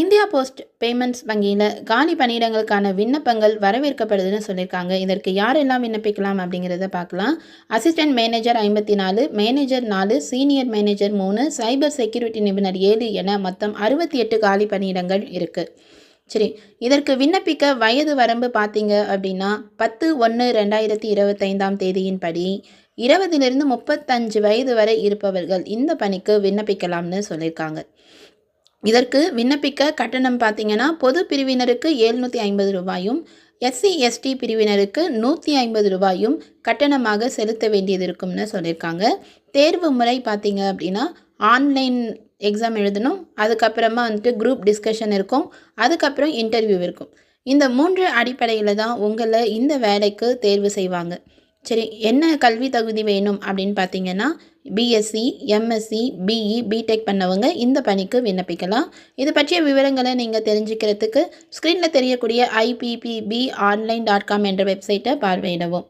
India post payments வங்கியில் காலி பணியிடங்களுக்கான விண்ணப்பங்கள் வரவேற்கப்படுதுன்னு சொல்லியிருக்காங்க. இதற்கு யாரெல்லாம் விண்ணப்பிக்கலாம் அப்படிங்கிறத பார்க்கலாம். அசிஸ்டன்ட் மேனேஜர் ஐம்பத்தி நாலு மேனேஜர் நாலு சீனியர் மேனேஜர் மூணு சைபர் செக்யூரிட்டி நிபுணர் ஏழு என மொத்தம் அறுபத்தி எட்டு காலி பணியிடங்கள் இருக்குது சரி இதற்கு விண்ணப்பிக்க வயது வரம்பு பார்த்தீங்க அப்படின்னா பத்து ஒன்று ரெண்டாயிரத்தி இருபத்தைந்தாம் தேதியின்படி இருபதிலிருந்து முப்பத்தஞ்சு வயது வரை இருப்பவர்கள் இந்த பணிக்கு விண்ணப்பிக்கலாம்னு சொல்லியிருக்காங்க. இதற்கு விண்ணப்பிக்க கட்டணம் பார்த்தீங்கன்னா பொது பிரிவினருக்கு எழுநூற்றி ஐம்பது ரூபாயும் எஸ்சி எஸ்டி பிரிவினருக்கு நூற்றி ஐம்பது ரூபாயும் கட்டணமாக செலுத்த வேண்டியது இருக்கும்னு சொல்லியிருக்காங்க. தேர்வு முறை பார்த்திங்க அப்படின்னா ஆன்லைன் எக்ஸாம் எழுதணும் அதுக்கப்புறமா வந்துட்டு குரூப் டிஸ்கஷன் இருக்கும் அதுக்கப்புறம் இன்டர்வியூ இருக்கும். இந்த மூன்று அடிப்படையில் தான் உங்களை இந்த வேலைக்கு தேர்வு செய்வாங்க. சரி என்ன கல்வி தகுதி வேணும் அப்படின்னு பார்த்தீங்கன்னா பிஎஸ்சி எம்எஸ்சி பிஇ பிடெக் பண்ணவங்க இந்த பணிக்கு விண்ணப்பிக்கலாம். இது பற்றிய விவரங்களை நீங்கள் தெரிஞ்சுக்கிறதுக்கு ஸ்க்ரீனில் தெரியக்கூடிய ஐபிபிபி ஆன்லைன் டாட் காம் என்ற வெப்சைட்டை பார்வையிடவும்.